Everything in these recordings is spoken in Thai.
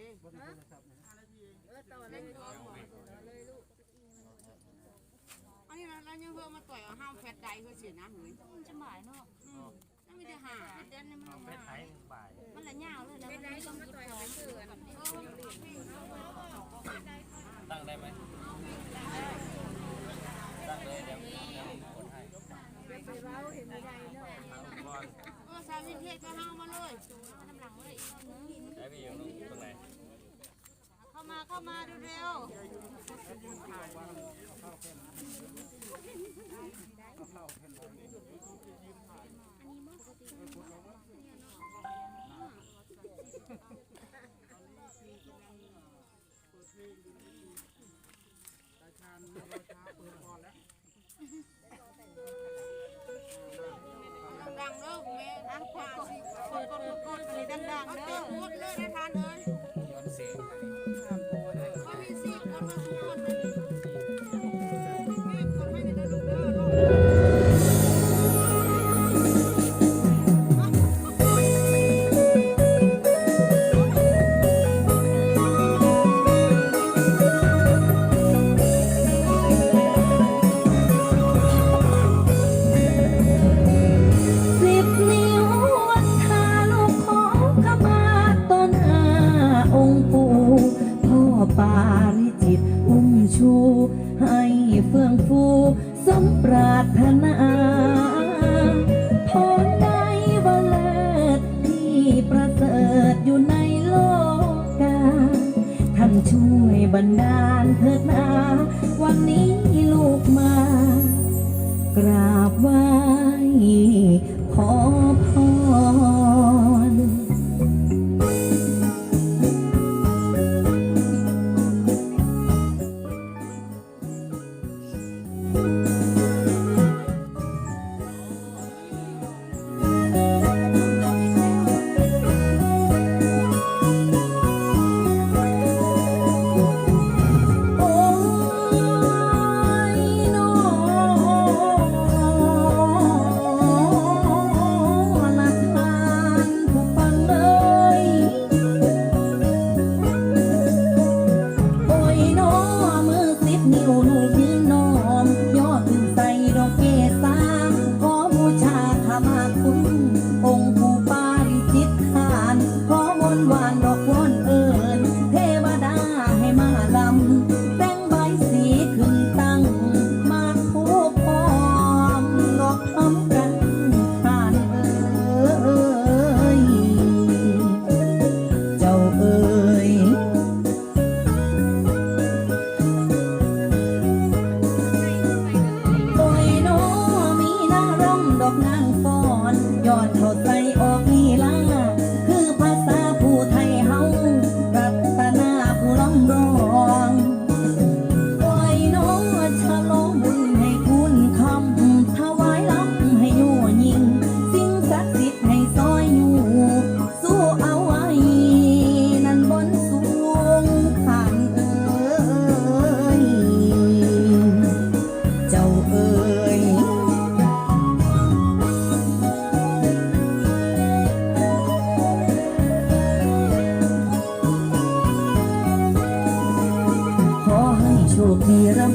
ดิเออต่อเลยอันนี้เราเรายังเพิ่มมาต่อยเอาห้ามแฟดใดเพื่อเสียน้ำหนึ่งมันจะหมายเนาะนั่นไม่ได้หาเดือนนี้มันเป็นไทยบ่ายมันละยาวเลยนะไม่ได้ต้องมาต่อยเอาไปเสือนตั้งได้ไหมตั้งเลยเดี๋ยวเดี๋ยวกดให้เออสามสิบเทศก็ห้ามมาเลยทำหลังเลยได้ไปอยู่ต รงไหนเข้ามาเข้ามาเร็วดังๆเด้อแม่ทางขวาสิดกดกดอะไรดังๆเด้อกดเลยนะทานเอ้ย เฟื่องฟูสมปรารถนาพรใดว่าเลิศที่ประเสริฐอยู่ในโลกาท่านช่วยบันดาลเถิดนา วันนี้ลูกมา กราบไหว้ขอพร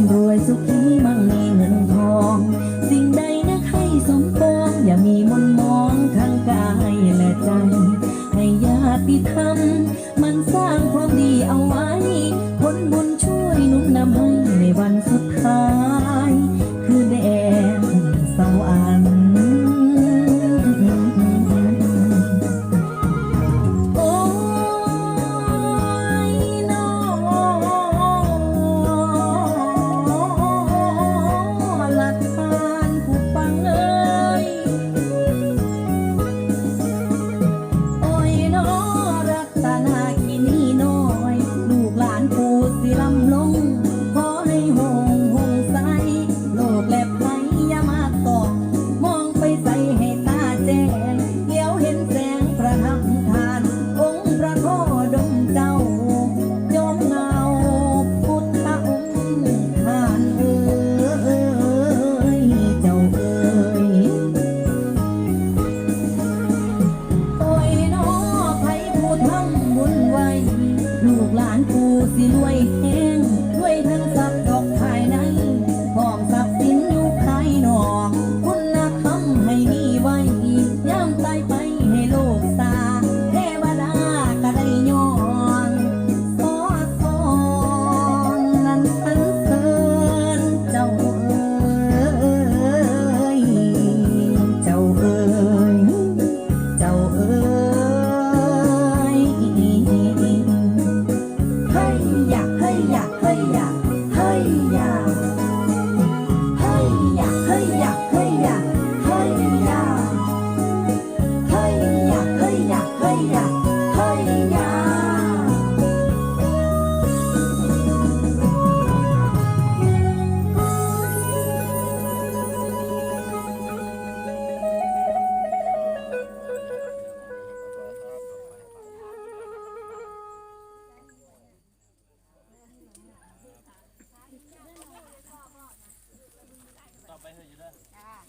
ำรวยสุขีมั่งมีเงินทอง สิ่งใดนะให้สมปอง อย่ามีมนมองทั้งกายและใจ ให้ญาติธรรมมันสร้างความดีเอาไว้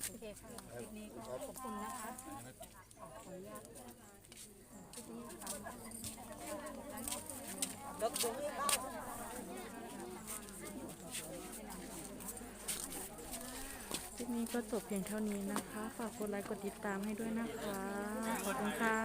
โอเคค่ะคลิปนี้ก็ขอบคุณนะคะขออนุญาตคลิปนี้ตามแล้วก็ไม่บ้าคลิปนี้ก็จบเพียงเท่านี้นะคะ ฝากกดไลค์กดติดตามให้ด้วยนะคะ ขอบคุณค่ะ